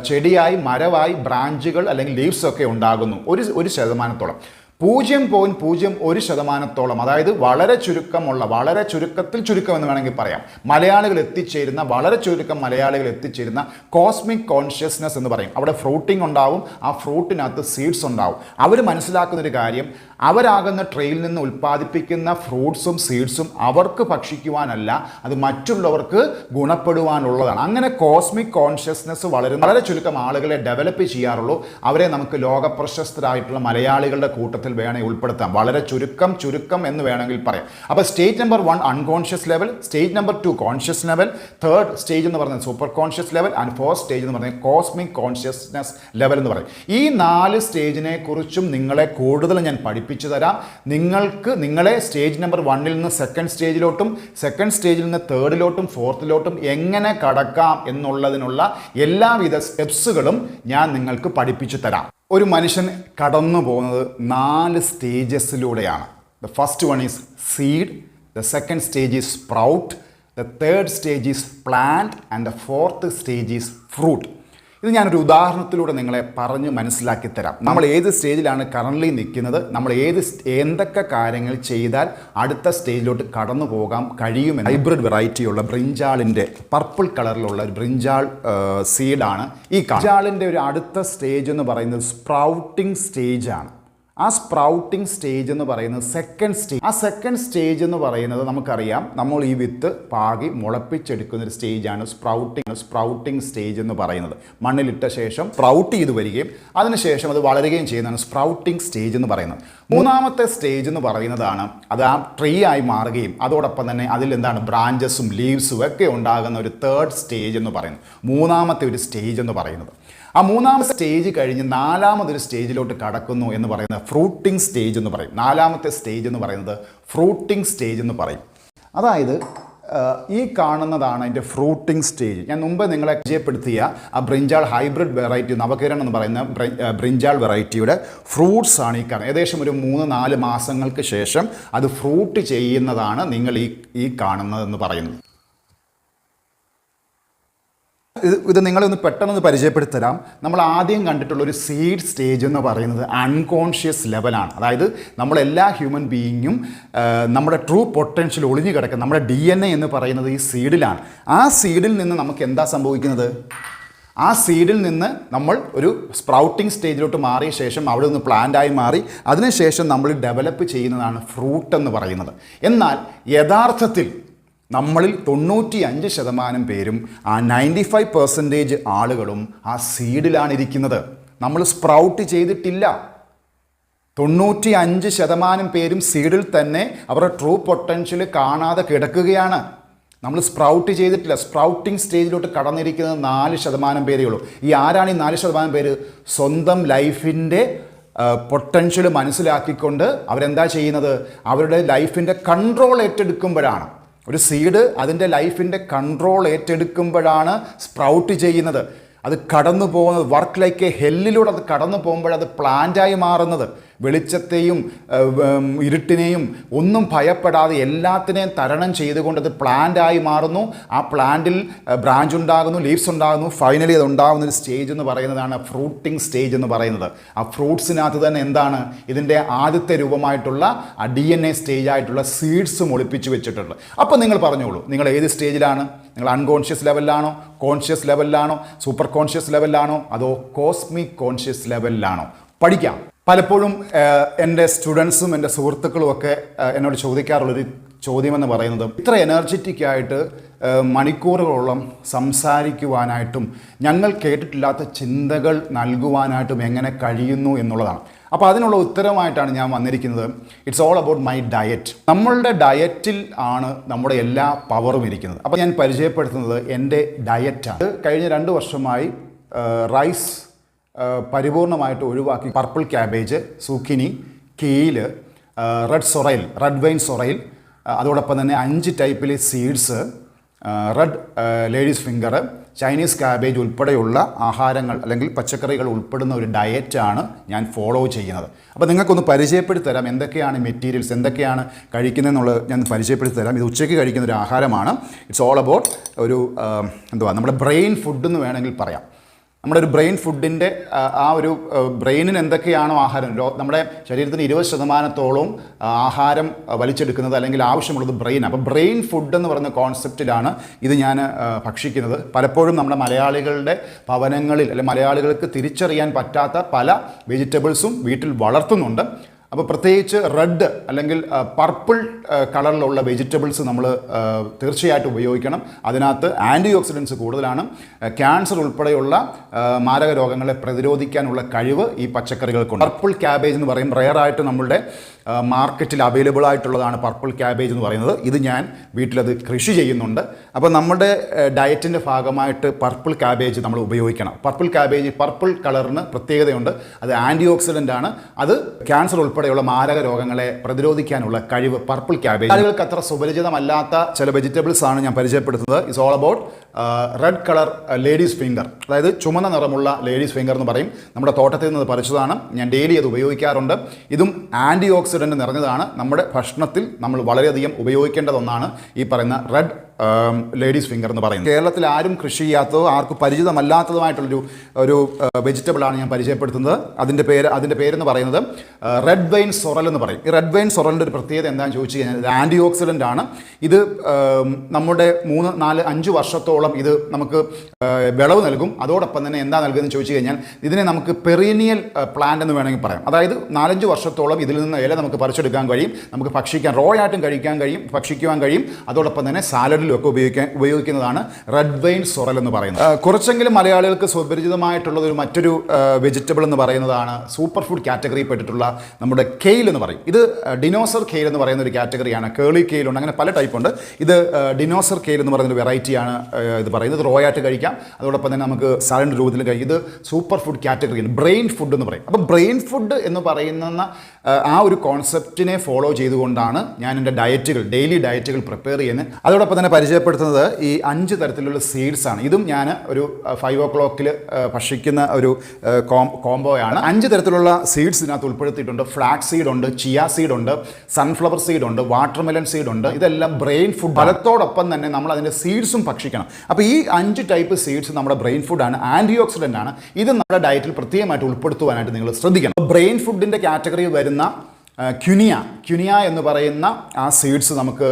ചെടിയായി മരവായി ബ്രാഞ്ചുകൾ അല്ലെങ്കിൽ ലീവ്സ് ഒക്കെ ഉണ്ടാകുന്നു. ഒരു ഒരു ശതമാനത്തോളം. പൂജ്യം പോയിന്റ് പൂജ്യം ഒരു ശതമാനത്തോളം അതായത് വളരെ ചുരുക്കമുള്ള വളരെ ചുരുക്കത്തിൽ ചുരുക്കം എന്ന് വേണമെങ്കിൽ പറയാം. മലയാളികൾ എത്തിച്ചേരുന്ന വളരെ ചുരുക്കം മലയാളികൾ എത്തിച്ചേരുന്ന കോസ്മിക് കോൺഷ്യസ്നെസ് എന്ന് പറയും. അവിടെ ഫ്രൂട്ടിംഗ് ഉണ്ടാവും ആ ഫ്രൂട്ടിനകത്ത് സീഡ്സ് ഉണ്ടാവും. അവർ മനസ്സിലാക്കുന്ന ഒരു കാര്യം അവരാകുന്ന ട്രെയിൽ നിന്ന് ഉൽപ്പാദിപ്പിക്കുന്ന ഫ്രൂട്ട്സും സീഡ്സും അവർക്ക് ഭക്ഷിക്കുവാനല്ല അത് മറ്റുള്ളവർക്ക് ഗുണപ്പെടുവാനുള്ളതാണ്. അങ്ങനെ കോസ്മിക് കോൺഷ്യസ്നെസ് വളരുന്ന വളരെ ചുരുക്കം ആളുകളെ ഡെവലപ്പ് ചെയ്യാറുള്ളൂ. അവരെ നമുക്ക് ലോക പ്രശസ്തരായിട്ടുള്ള മലയാളികളുടെ കൂട്ടത്തിൽ വേണേൽ ഉൾപ്പെടുത്താം. വളരെ ചുരുക്കം ചുരുക്കം എന്ന് വേണമെങ്കിൽ പറയാം. അപ്പോൾ state number one unconscious level stage number two conscious level third stage എന്ന് പറയുന്നത് super conscious level and fourth stage എന്ന് പറയുന്നത് കോസ്മിക് കോൺഷ്യസ്നെസ് ലെവൽ എന്ന് പറയും. ഈ നാല് സ്റ്റേജിനെ കുറിച്ചും നിങ്ങളെ കൂടുതൽ ഞാൻ പഠിപ്പിച്ചു തരാം. നിങ്ങൾക്ക് നിങ്ങളെ സ്റ്റേജ് നമ്പർ വണ്ണിൽ നിന്ന് സെക്കൻഡ് സ്റ്റേജിലോട്ടും സെക്കൻഡ് സ്റ്റേജിൽ നിന്ന് തേർഡിലോട്ടും ഫോർത്തിലോട്ടും എങ്ങനെ കടക്കാം എന്നുള്ളതിനുള്ള എല്ലാവിധ സ്റ്റെപ്സുകളും ഞാൻ നിങ്ങൾക്ക് പഠിപ്പിച്ചു തരാം. ഒരു മനുഷ്യൻ കടന്നു പോകുന്നത് നാല് സ്റ്റേജസിലൂടെയാണ് the first one is seed the second stage is sprout the third stage is plant and the fourth stage is fruit ഇത് ഞാനൊരു ഉദാഹരണത്തിലൂടെ നിങ്ങളെ പറഞ്ഞ് മനസ്സിലാക്കി തരാം. നമ്മൾ ഏത് സ്റ്റേജിലാണ് കറന്റ്ലി നിൽക്കുന്നത് നമ്മൾ ഏത് എന്തൊക്കെ കാര്യങ്ങൾ ചെയ്താൽ അടുത്ത സ്റ്റേജിലോട്ട് കടന്നു പോകാൻ കഴിയുമെന്ന്. ഹൈബ്രിഡ് വെറൈറ്റിയുള്ള ബ്രിഞ്ചാളിന്റെ പർപ്പിൾ കളറിലുള്ള ഒരു ബ്രിഞ്ചാൾ സീഡാണ് ഈ ബ്രിഞ്ചാളിന്റെ ഒരു അടുത്ത സ്റ്റേജ് എന്ന് പറയുന്നത് സ്പ്രൗട്ടിംഗ് സ്റ്റേജാണ് ആ സ്പ്രൗട്ടിംഗ് സ്റ്റേജ് എന്ന് പറയുന്നത് സെക്കൻഡ് സ്റ്റേജ് ആ സെക്കൻഡ് സ്റ്റേജ് എന്ന് പറയുന്നത് നമുക്കറിയാം. നമ്മൾ ഈ വിത്ത് പാകി മുളപ്പിച്ചെടുക്കുന്ന ഒരു സ്റ്റേജാണ് സ്പ്രൗട്ടിംഗ് സ്പ്രൗട്ടിംഗ് സ്റ്റേജ് എന്ന് പറയുന്നത്. മണ്ണിലിട്ട ശേഷം സ്പ്രൗട്ട് ചെയ്ത് വരികയും അതിനുശേഷം അത് വളരുകയും ചെയ്യുന്നതാണ് സ്പ്രൗട്ടിംഗ് സ്റ്റേജ് എന്ന് പറയുന്നത്. മൂന്നാമത്തെ സ്റ്റേജ് എന്ന് പറയുന്നതാണ് അത് ആ ട്രീ ആയി മാറുകയും അതോടൊപ്പം തന്നെ അതിൽ എന്താണ് ബ്രാഞ്ചസും ലീവ്സും ഒക്കെ ഉണ്ടാകുന്ന ഒരു തേർഡ് സ്റ്റേജ് എന്ന് പറയുന്നത്. മൂന്നാമത്തെ ഒരു സ്റ്റേജ് എന്ന് പറയുന്നത്. ആ മൂന്നാമത്തെ സ്റ്റേജ് കഴിഞ്ഞ് നാലാമതൊരു സ്റ്റേജിലോട്ട് കടക്കുന്നു എന്ന് പറയുന്ന ഫ്രൂട്ടിംഗ് സ്റ്റേജ് എന്ന് പറയും. നാലാമത്തെ സ്റ്റേജ് എന്ന് പറയുന്നത് ഫ്രൂട്ടിംഗ് സ്റ്റേജ് എന്ന് പറയും. അതായത് ഈ കാണുന്നതാണ് അതിന്റെ ഫ്രൂട്ടിംഗ് സ്റ്റേജ്. ഞാൻ മുമ്പ് നിങ്ങളെ പരിചയപ്പെടുത്തിയ ആ ബ്രിഞ്ചാൾ ഹൈബ്രിഡ് വെറൈറ്റി നവകിരൺ എന്ന് പറയുന്ന ബ്രിഞ്ചാൾ വെറൈറ്റിയുടെ ഫ്രൂട്ട്സ് ആണ് ഈ കാണുന്നത്. ഏകദേശം ഒരു മൂന്ന് നാല് മാസങ്ങൾക്ക് ശേഷം അത് ഫ്രൂട്ട് ചെയ്യുന്നതാണ് നിങ്ങൾ ഈ ഈ കാണുന്നതെന്ന് പറയുന്നത്. ഇത് നിങ്ങളെ നിങ്ങളൊന്ന് പെട്ടെന്ന് പരിചയപ്പെടുത്തരാം. നമ്മൾ ആദ്യം കണ്ടിട്ടുള്ള ഒരു സീഡ് സ്റ്റേജ് എന്ന് പറയുന്നത് അൺകോൺഷ്യസ് ലെവലാണ് അതായത് നമ്മളെല്ലാ ഹ്യൂമൻ ബീയിങ്ങും നമ്മുടെ ട്രൂ പൊട്ടൻഷ്യൽ ഒളിഞ്ഞു കിടക്കുന്ന നമ്മുടെ ഡി എൻ എ എന്ന് പറയുന്നത് ഈ സീഡിലാണ് ആ സീഡിൽ നിന്ന് നമുക്ക് എന്താ സംഭവിക്കുന്നത്? ആ സീഡിൽ നിന്ന് നമ്മൾ ഒരു സ്പ്രൗട്ടിംഗ് സ്റ്റേജിലോട്ട് മാറിയ ശേഷം അവിടെ നിന്ന് പ്ലാന്റായി മാറി. അതിനുശേഷം നമ്മൾ ഡെവലപ്പ് ചെയ്യുന്നതാണ് ഫ്രൂട്ട് എന്ന് പറയുന്നത്. എന്നാൽ യഥാർത്ഥത്തിൽ നമ്മളിൽ തൊണ്ണൂറ്റി അഞ്ച് ശതമാനം പേരും ആ നയന്റി ഫൈവ് പെർസെന്റേജ് ആളുകളും ആ സീഡിലാണ് ഇരിക്കുന്നത്. നമ്മൾ സ്പ്രൗട്ട് ചെയ്തിട്ടില്ല. തൊണ്ണൂറ്റി അഞ്ച് ശതമാനം പേരും സീഡിൽ തന്നെ അവരുടെ ട്രൂ പൊട്ടൻഷ്യൽ കാണാതെ കിടക്കുകയാണ്. നമ്മൾ സ്പ്രൗട്ട് ചെയ്തിട്ടില്ല. സ്പ്രൗട്ടിംഗ് സ്റ്റേജിലോട്ട് കടന്നിരിക്കുന്നത് നാല് ശതമാനം പേരേ ഉള്ളൂ. ഈ ആരാണ് ഈ നാല് ശതമാനം പേര്? സ്വന്തം ലൈഫിന്റെ പൊട്ടൻഷ്യൽ മനസ്സിലാക്കിക്കൊണ്ട് അവരെന്താ ചെയ്യുന്നത്? അവരുടെ ലൈഫിന്റെ കൺട്രോൾ ഏറ്റെടുക്കുമ്പോഴാണ്. ഒരു സീഡ് അതിന്റെ ലൈഫിന്റെ കൺട്രോൾ ഏറ്റെടുക്കുമ്പോഴാണ് സ്പ്രൗട്ട് ചെയ്യുന്നത്. അത് കടന്നു പോകുന്നത് വർക്ക് ലൈക്ക് എ ഹെല്ലിലൂടെ അത് കടന്നു പോകുമ്പോഴത് പ്ലാന്റായി മാറുന്നത്. വെളിച്ചത്തെയും ഇരുട്ടിനെയും ഒന്നും ഭയപ്പെടാതെ എല്ലാത്തിനെയും തരണം ചെയ്തുകൊണ്ട് അത് പ്ലാന്റായി മാറുന്നു. ആ പ്ലാന്റിൽ ബ്രാഞ്ച് ഉണ്ടാകുന്നു ലീവ്സ് ഉണ്ടാകുന്നു. ഫൈനലി അത് ഉണ്ടാകുന്ന ഒരു സ്റ്റേജ് എന്ന് പറയുന്നതാണ് ഫ്രൂട്ടിംഗ് സ്റ്റേജ് എന്ന് പറയുന്നത്. ആ ഫ്രൂട്ട്സിനകത്ത് തന്നെ എന്താണ്? ഇതിന്റെ ആദ്യത്തെ രൂപമായിട്ടുള്ള ആ ഡി എൻ എ സ്റ്റേജ് ആയിട്ടുള്ള സീഡ്സ് ഒളിപ്പിച്ച് വെച്ചിട്ടുണ്ട്. അപ്പോൾ നിങ്ങൾ പറഞ്ഞോളൂ നിങ്ങൾ ഏത് സ്റ്റേജിലാണ് നിങ്ങൾ അൺകോൺഷ്യസ് ലെവലിലാണോ കോൺഷ്യസ് ലെവലിലാണോ സൂപ്പർ കോൺഷ്യസ് ലെവലിലാണോ അതോ കോസ്മിക് കോൺഷ്യസ് ലെവലിലാണോ പഠിക്കാം. പലപ്പോഴും എന്റെ സ്റ്റുഡൻസും എന്റെ സുഹൃത്തുക്കളും ഒക്കെ എന്നോട് ചോദിക്കാറുള്ളൊരു ചോദ്യമെന്ന് പറയുന്നത് ഇത്ര എനർജറ്റിക് ആയിട്ട് മണിക്കൂറുകളോളം സംസാരിക്കുവാനായിട്ടും ഞങ്ങൾ കേട്ടിട്ടില്ലാത്ത ചിന്തകൾ നൽകുവാനായിട്ടും എങ്ങനെ കഴിയുന്നു എന്നുള്ളതാണ്. അപ്പോൾ അതിനുള്ള ഉത്തരമായിട്ടാണ് ഞാൻ വന്നിരിക്കുന്നത്. It's all about my diet നമ്മളുടെ ഡയറ്റിൽ ആണ് നമ്മുടെ എല്ലാ പവറും ഇരിക്കുന്നത്. അപ്പോൾ ഞാൻ പരിചയപ്പെടുത്തുന്നത് എന്റെ ഡയറ്റാണ് കഴിഞ്ഞ രണ്ട് വർഷമായി റൈസ് പരിപൂർണമായിട്ട് ഒഴിവാക്കി purple cabbage zucchini kale red സൊറയിൽ red wine സൊറയിൽ അതോടൊപ്പം തന്നെ അഞ്ച് ടൈപ്പിലെ seeds red ladies finger Chinese cabbage ഉൾപ്പെടെയുള്ള ആഹാരങ്ങൾ അല്ലെങ്കിൽ പച്ചക്കറികൾ ഉൾപ്പെടുന്ന ഒരു ഡയറ്റാണ് ഞാൻ ഫോളോ ചെയ്യുന്നത്. അപ്പോൾ നിങ്ങൾക്കൊന്ന് പരിചയപ്പെടുത്തി തരാം എന്തൊക്കെയാണ് മെറ്റീരിയൽസ് എന്തൊക്കെയാണ് കഴിക്കുന്നതെന്നുള്ളത് ഞാൻ പരിചയപ്പെടുത്തി തരാം. ഇത് ഉച്ചയ്ക്ക് കഴിക്കുന്ന ഒരു ആഹാരമാണ്. ഇറ്റ്സ് ഓൾ അബൌട്ട് ഒരു എന്തുവാ നമ്മുടെ ബ്രെയിൻ ഫുഡ് എന്ന് വേണമെങ്കിൽ പറയാം. നമ്മുടെ ഒരു ബ്രെയിൻ ഫുഡിന്റെ ആ ഒരു ബ്രെയിനിന് എന്തൊക്കെയാണോ ആഹാരം? നമ്മുടെ ശരീരത്തിന് ഇരുപത് ശതമാനത്തോളം ആഹാരം വലിച്ചെടുക്കുന്നത് അല്ലെങ്കിൽ ആവശ്യമുള്ളത് ബ്രെയിൻ. അപ്പോൾ ബ്രെയിൻ ഫുഡ് എന്ന് പറയുന്ന കോൺസെപ്റ്റിലാണ് ഇത് ഞാൻ ഭക്ഷിക്കുന്നത്. പലപ്പോഴും നമ്മുടെ മലയാളികളുടെ ഭവനങ്ങളിൽ അല്ലെങ്കിൽ മലയാളികൾക്ക് തിരിച്ചറിയാൻ പറ്റാത്ത പല വെജിറ്റബിൾസും വീട്ടിൽ വളർത്തുന്നുണ്ട്. അപ്പോൾ പ്രത്യേകിച്ച് റെഡ് അല്ലെങ്കിൽ പർപ്പിൾ കളറിലുള്ള വെജിറ്റബിൾസ് നമ്മൾ തീർച്ചയായിട്ടും ഉപയോഗിക്കണം. അതിനകത്ത് ആന്റി ഓക്സിഡൻസ് കൂടുതലാണ് ക്യാൻസർ ഉൾപ്പെടെയുള്ള മാരക രോഗങ്ങളെ പ്രതിരോധിക്കാനുള്ള കഴിവ് ഈ പച്ചക്കറികൾക്കുണ്ട്. പർപ്പിൾ ക്യാബേജ് എന്ന് പറയും. റെയറായിട്ട് നമ്മളുടെ മാർക്കറ്റിൽ അവൈലബിൾ ആയിട്ടുള്ളതാണ് പർപ്പിൾ ക്യാബേജ് എന്ന് പറയുന്നത്. ഇത് ഞാൻ വീട്ടിലത് കൃഷി ചെയ്യുന്നുണ്ട്. അപ്പോൾ നമ്മുടെ ഡയറ്റിന്റെ ഭാഗമായിട്ട് പർപ്പിൾ ക്യാബേജ് നമ്മൾ ഉപയോഗിക്കണം. പർപ്പിൾ ക്യാബേജ് പർപ്പിൾ കളറിന് പ്രത്യേകതയുണ്ട്. അത് ആന്റി ഓക്സിഡന്റ് ആണ്. അത് ക്യാൻസർ ഉൾപ്പെടെയുള്ള മാരക രോഗങ്ങളെ പ്രതിരോധിക്കാനുള്ള കഴിവ് പർപ്പിൾ ക്യാബേജ്. ആളുകൾക്ക് അത്ര സുപരിചിതമല്ലാത്ത ചില വെജിറ്റബിൾസ് ആണ് ഞാൻ പരിചയപ്പെടുത്തുന്നത്. It's all about red colour ladies finger അതായത് ചുമന്ന നിറമുള്ള ലേഡീസ് ഫിംഗർ എന്ന് പറയും. നമ്മുടെ തോട്ടത്തിൽ നിന്ന് പറിച്ചതാണ്. ഞാൻ ഡെയിലി അത് ഉപയോഗിക്കാറുണ്ട്. ഇതും ആന്റി ഓക്സിഡന്റ് നിറഞ്ഞതാണ്. നമ്മുടെ ഭക്ഷണത്തിൽ നമ്മൾ വളരെയധികം ഉപയോഗിക്കേണ്ടതൊന്നാണ് ഈ പറയുന്ന റെഡ് ലേഡീസ് ഫിംഗർ എന്ന് പറയുന്നത്. കേരളത്തിൽ ആരും കൃഷി ചെയ്യാത്തതോ ആർക്കും പരിചിതമല്ലാത്തതുമായിട്ടുള്ളൊരു ഒരു വെജിറ്റബിളാണ് ഞാൻ പരിചയപ്പെടുത്തുന്നത്. അതിന്റെ പേര് അതിന്റെ പേരെന്ന് പറയുന്നത് റെഡ് വൈൻ സൊറൽ എന്ന് പറയും. ഈ റെഡ് വൈൻ സൊറലിന്റെ ഒരു പ്രത്യേകത എന്താണെന്ന് ചോദിച്ചു കഴിഞ്ഞാൽ ഇത് ആന്റി ഓക്സിഡന്റ് ആണ്. ഇത് നമ്മുടെ മൂന്ന് നാല് അഞ്ച് വർഷത്തോളം ഇത് നമുക്ക് വിളവ് നൽകും. അതോടൊപ്പം തന്നെ എന്താ നൽകുന്നത് ചോദിച്ചു കഴിഞ്ഞാൽ ഇതിനെ നമുക്ക് പെറീനിയൽ പ്ലാന്റ് എന്ന് വേണമെങ്കിൽ പറയാം. അതായത് നാലഞ്ച് വർഷത്തോളം ഇതിൽ നിന്ന് ഇല നമുക്ക് പറിച്ചെടുക്കാൻ കഴിയും. നമുക്ക് ഭക്ഷിക്കാൻ റോ ആയിട്ടും കഴിക്കാൻ കഴിയും ഭക്ഷിക്കുവാൻ കഴിയും. അതോടൊപ്പം തന്നെ സാലഡിലും ഒക്കെ ഉപയോഗിക്കാൻ ഉപയോഗിക്കുന്നതാണ് റെഡ് വൈൻ സൊറൽ എന്ന് പറയുന്നത്. കുറച്ചെങ്കിലും മലയാളികൾക്ക് സുപരിചിതമായിട്ടുള്ളത് ഒരു മറ്റൊരു വെജിറ്റബിൾ എന്ന് പറയുന്നതാണ് സൂപ്പർ ഫുഡ് കാറ്റഗറിയിൽ പെട്ടിട്ടുള്ള നമ്മുടെ കെയിൽ എന്ന് പറയും. ഇത് ഡിനോസർ കെയിൽ എന്ന് പറയുന്ന ഒരു കാറ്റഗറിയാണ്. കേളി കെയിലുണ്ട് അങ്ങനെ പല ടൈപ്പ് ഉണ്ട്. ഇത് ഡിനോസർ കെയിൽ എന്ന് പറയുന്ന ഒരു വെറൈറ്റിയാണ് ഇത് പറയുന്നത്. റോ ആയിട്ട് കഴിക്കാം. അതോടൊപ്പം തന്നെ നമുക്ക് സാലഡ് രൂപത്തിൽ കഴിക്കും. ഇത് സൂപ്പർ ഫുഡ് കാറ്റഗറിയാണ് ബ്രെയിൻ ഫുഡ് എന്ന് പറയും. അപ്പോൾ ബ്രെയിൻ ഫുഡ് എന്ന് പറയുന്ന ആ ഒരു കോൺസെപ്റ്റിനെ ഫോളോ ചെയ്തുകൊണ്ടാണ് ഞാൻ എന്റെ ഡയറ്റുകൾ ഡെയിലി ഡയറ്റുകൾ പ്രിപ്പയർ ചെയ്യുന്നത്. അതോടൊപ്പം തന്നെ പരിചയപ്പെടുത്തുന്നത് ഈ അഞ്ച് തരത്തിലുള്ള സീഡ്സ് ആണ്. ഇതും ഞാൻ ഒരു ഫൈവ് ഓ ക്ലോക്കിൽ ഭക്ഷിക്കുന്ന ഒരു കോംബോയാണ് അഞ്ച് തരത്തിലുള്ള സീഡ്സ് ഇതിനകത്ത് ഉൾപ്പെടുത്തിയിട്ടുണ്ട്. ഫ്ലാക്സ് സീഡ് ഉണ്ട് ചിയ സീഡ് ഉണ്ട് സൺഫ്ലവർ സീഡ് ഉണ്ട് വാട്ടർമെലൺ സീഡ് ഉണ്ട്. ഇതെല്ലാം ബ്രെയിൻ ഫുഡ് ഫലത്തോടൊപ്പം തന്നെ നമ്മൾ അതിന്റെ സീഡ്സും ഭക്ഷിക്കണം. അപ്പോൾ ഈ അഞ്ച് ടൈപ്പ് സീഡ്സ് നമ്മുടെ ബ്രെയിൻ ഫുഡാണ് ആന്റി ഓക്സിഡന്റ് ആണ്. ഇത് നമ്മുടെ ഡയറ്റിൽ പ്രത്യേകമായിട്ട് ഉൾപ്പെടുത്തുവാനായിട്ട് നിങ്ങൾ ശ്രദ്ധിക്കണം. ബ്രെയിൻ ഫുഡിന്റെ കാറ്റഗറി വരുന്ന ക്യുനിയ ക്യുനിയ എന്ന് പറയുന്ന ആ സീഡ്സ് നമുക്ക്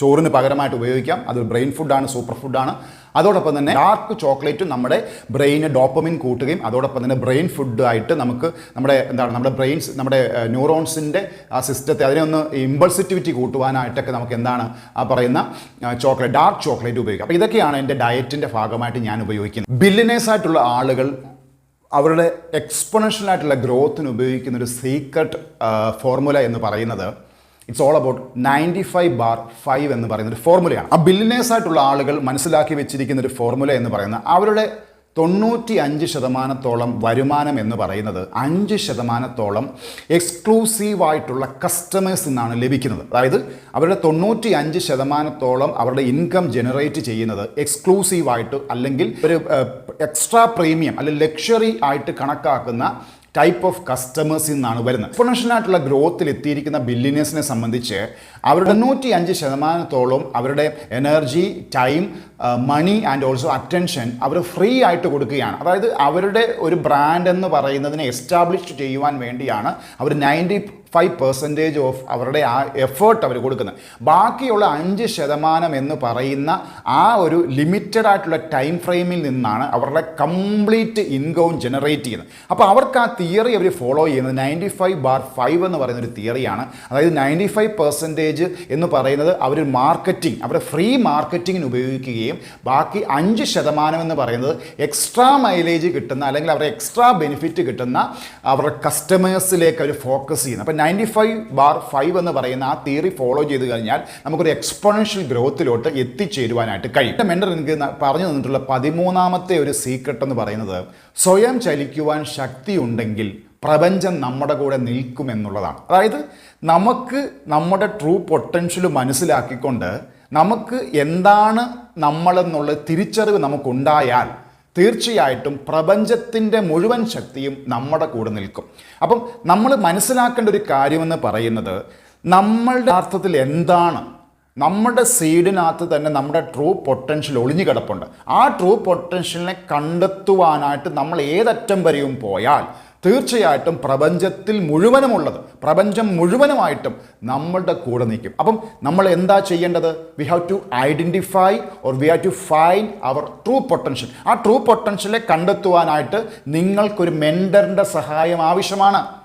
ചോറിന് പകരമായിട്ട് ഉപയോഗിക്കാം. അത് ബ്രെയിൻ ഫുഡാണ് സൂപ്പർ ഫുഡാണ്. അതോടൊപ്പം തന്നെ ഡാർക്ക് ചോക്ലേറ്റും നമ്മുടെ ബ്രെയിന് ഡോപ്പമിൻ കൂട്ടുകയും അതോടൊപ്പം തന്നെ ബ്രെയിൻ ഫുഡായിട്ട് നമുക്ക് നമ്മുടെ എന്താണ് നമ്മുടെ ബ്രെയിൻസ് നമ്മുടെ ന്യൂറോൺസിന്റെ ആ സിസ്റ്റത്തെ അതിനെ ഒന്ന് ഇമ്പൾസിറ്റിവിറ്റി കൂട്ടുവാനായിട്ടൊക്കെ നമുക്ക് എന്താണ് ആ പറയുന്ന ചോക്ലേറ്റ് ഡാർക്ക് ചോക്ലേറ്റ് ഉപയോഗിക്കാം. അപ്പോൾ ഇതൊക്കെയാണ് എന്റെ ഡയറ്റിന്റെ ഭാഗമായിട്ട് ഞാൻ ഉപയോഗിക്കുന്നത്. ബില്ലിനേഴ്സ് ആയിട്ടുള്ള ആളുകൾ അവരുടെ എക്സ്പൊണൻഷ്യൽ ആയിട്ടുള്ള ഗ്രോത്തിന് ഉപയോഗിക്കുന്ന ഒരു സീക്രട്ട് ഫോർമുല എന്ന് പറയുന്നത് it's all about ninety five bar five എന്ന് പറയുന്ന ഒരു ഫോർമുലയാണ് ആ ബില്ലിനേഴ്സ് ആയിട്ടുള്ള ആളുകൾ മനസ്സിലാക്കി വെച്ചിരിക്കുന്ന ഒരു ഫോർമുല എന്ന് പറയുന്നത് അവരുടെ തൊണ്ണൂറ്റി അഞ്ച് ശതമാനത്തോളം വരുമാനം എന്ന് പറയുന്നത് അഞ്ച് ശതമാനത്തോളം എക്സ്ക്ലൂസീവായിട്ടുള്ള കസ്റ്റമേഴ്സ് നിന്നാണ് ലഭിക്കുന്നത്. അതായത് അവരുടെ തൊണ്ണൂറ്റി അഞ്ച് ശതമാനത്തോളം അവരുടെ ഇൻകം ജനറേറ്റ് ചെയ്യുന്നത് എക്സ്ക്ലൂസീവായിട്ട് അല്ലെങ്കിൽ ഒരു എക്സ്ട്രാ പ്രീമിയം അല്ലെങ്കിൽ ലക്ഷറി ആയിട്ട് കണക്കാക്കുന്ന ടൈപ്പ് ഓഫ് കസ്റ്റമേഴ്സിൽ നിന്നാണ് വരുന്നത്. എക്സ്പൊണൻഷ്യലായിട്ടുള്ള ഗ്രോത്തിൽ എത്തിയിരിക്കുന്ന ബില്ലിനേഴ്സിനെ സംബന്ധിച്ച് അവരുടെ തൊണ്ണൂറ്റി അഞ്ച് ശതമാനത്തോളം അവരുടെ energy time money and also attention our free ആയിട്ട് കൊടുക്കുകയാണ്. അതായത് അവരുടെ ഒരു ബ്രാൻഡ് എന്ന് പറയുന്നതിനെ എസ്റ്റാബ്ലിഷ് ചെയ്യുവാൻ വേണ്ടിയാണ് അവർ നയന്റി ഫൈവ് പെർസെന്റേജ് ഓഫ് അവരുടെ ആ എഫേർട്ട് അവർ കൊടുക്കുന്നത്. ബാക്കിയുള്ള അഞ്ച് ശതമാനം എന്ന് പറയുന്ന ആ ഒരു ലിമിറ്റഡ് ആയിട്ടുള്ള ടൈം ഫ്രെയിമിൽ നിന്നാണ് അവരുടെ കംപ്ലീറ്റ് ഇൻകവും ജനറേറ്റ് ചെയ്യുന്നത്. അപ്പോൾ അവർക്ക് ആ തിയറി അവർ ഫോളോ ചെയ്യുന്നത്. നയന്റി ഫൈവ് ബാർ ഫൈവ് എന്ന് പറയുന്ന ഒരു തിയറിയാണ് അതായത് നയന്റി ഫൈവ് പെർസെന്റേജ് എന്ന് പറയുന്നത് അവർ മാർക്കറ്റിംഗ് അവരുടെ ഫ്രീ മാർക്കറ്റിങ്ങിന് ഉപയോഗിക്കുകയും ബാക്കി അഞ്ച് ശതമാനം എന്ന് പറയുന്നത് എക്സ്ട്രാ മൈലേജ് കിട്ടുന്ന അല്ലെങ്കിൽ അവരുടെ എക്സ്ട്രാ ബെനിഫിറ്റ് കിട്ടുന്ന അവരുടെ കസ്റ്റമേഴ്സിലേക്ക് അവർ ഫോക്കസ് ചെയ്യുന്നത് അപ്പം നയന്റി ഫൈവ് ബാർ ഫൈവ് എന്ന് പറയുന്ന ആ തിയറി ഫോളോ ചെയ്ത് കഴിഞ്ഞാൽ നമുക്കൊരു എക്സ്പോണൻഷ്യൽ ഗ്രോത്തിലോട്ട് എത്തിച്ചേരുവാനായിട്ട് കഴിയും. മെൻഡർ എനിക്ക് പറഞ്ഞു തന്നിട്ടുള്ള പതിമൂന്നാമത്തെ ഒരു സീക്രട്ട് എന്ന് പറയുന്നത് സ്വയം ചലിക്കുവാൻ ശക്തിയുണ്ടെങ്കിൽ പ്രപഞ്ചം നമ്മുടെ കൂടെ നിൽക്കുമെന്നുള്ളതാണ്. അതായത് നമുക്ക് നമ്മുടെ ട്രൂ പൊട്ടൻഷ്യൽ മനസ്സിലാക്കിക്കൊണ്ട് നമുക്ക് എന്താണ് നമ്മളെന്നുള്ള തിരിച്ചറിവ് നമുക്കുണ്ടായാൽ തീർച്ചയായിട്ടും പ്രപഞ്ചത്തിന്റെ മുഴുവൻ ശക്തിയും നമ്മുടെ കൂടെ നിൽക്കും. അപ്പം നമ്മൾ മനസ്സിലാക്കേണ്ട ഒരു കാര്യമെന്ന് പറയുന്നത് നമ്മളുടെ അർത്ഥത്തിൽ എന്താണ്? നമ്മുടെ സീഡിനകത്ത് തന്നെ നമ്മുടെ ട്രൂ പൊട്ടൻഷ്യൽ ഒളിഞ്ഞു കിടപ്പുണ്ട്. ആ ട്രൂ പൊട്ടൻഷ്യലിനെ കണ്ടെത്തുവാനായിട്ട് നമ്മൾ ഏതറ്റം വരെയും പോയാൽ തീർച്ചയായിട്ടും പ്രപഞ്ചത്തിൽ മുഴുവനുമുള്ളത് പ്രപഞ്ചം മുഴുവനുമായിട്ടും നമ്മളുടെ കൂടെ നിൽക്കും. അപ്പം നമ്മൾ എന്താ ചെയ്യേണ്ടത്? We have to identify or we have to find our true potential ആ ട്രൂ പൊട്ടൻഷ്യലെ കണ്ടെത്തുവാനായിട്ട് നിങ്ങൾക്കൊരു മെൻഡറിന്റെ സഹായം ആവശ്യമാണ്.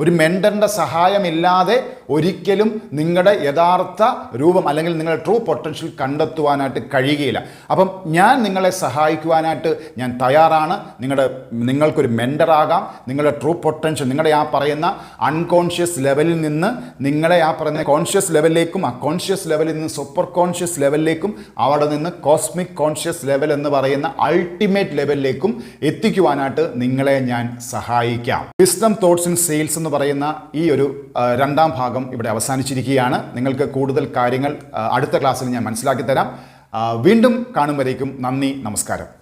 ഒരു മെൻഡറിന്റെ സഹായമില്ലാതെ ഒരിക്കലും നിങ്ങളുടെ യഥാർത്ഥ രൂപം അല്ലെങ്കിൽ നിങ്ങളുടെ ട്രൂ പൊട്ടൻഷ്യൽ കണ്ടെത്തുവാനായിട്ട് കഴിയുകയില്ല. അപ്പം ഞാൻ നിങ്ങളെ സഹായിക്കുവാനായിട്ട് ഞാൻ തയ്യാറാണ്. നിങ്ങളുടെ നിങ്ങൾക്കൊരു മെൻഡറാകാം നിങ്ങളുടെ ട്രൂ പൊട്ടൻഷ്യൽ നിങ്ങളുടെ ആ പറയുന്ന അൺകോൺഷ്യസ് ലെവലിൽ നിന്ന് നിങ്ങളെ ആ പറയുന്ന കോൺഷ്യസ് ലെവലിലേക്കും ആ കോൺഷ്യസ് ലെവലിൽ നിന്ന് സൂപ്പർ കോൺഷ്യസ് ലെവലിലേക്കും അവിടെ നിന്ന് കോസ്മിക് കോൺഷ്യസ് ലെവൽ എന്ന് പറയുന്ന അൾട്ടിമേറ്റ് ലെവലിലേക്കും എത്തിക്കുവാനായിട്ട് നിങ്ങളെ ഞാൻ സഹായിക്കാം. വിസ്ഡം തോട്ട്സ് ഇൻ സെയിൽസ് എന്ന് പറയുന്ന ഈ ഒരു രണ്ടാം ഭാഗം ഇവിടെ അവസാനിച്ചിരിക്കുകയാണ്. നിങ്ങൾക്ക് കൂടുതൽ കാര്യങ്ങൾ അടുത്ത ക്ലാസ്സിൽ ഞാൻ മനസ്സിലാക്കി തരാം. വീണ്ടും കാണും നന്ദി നമസ്കാരം.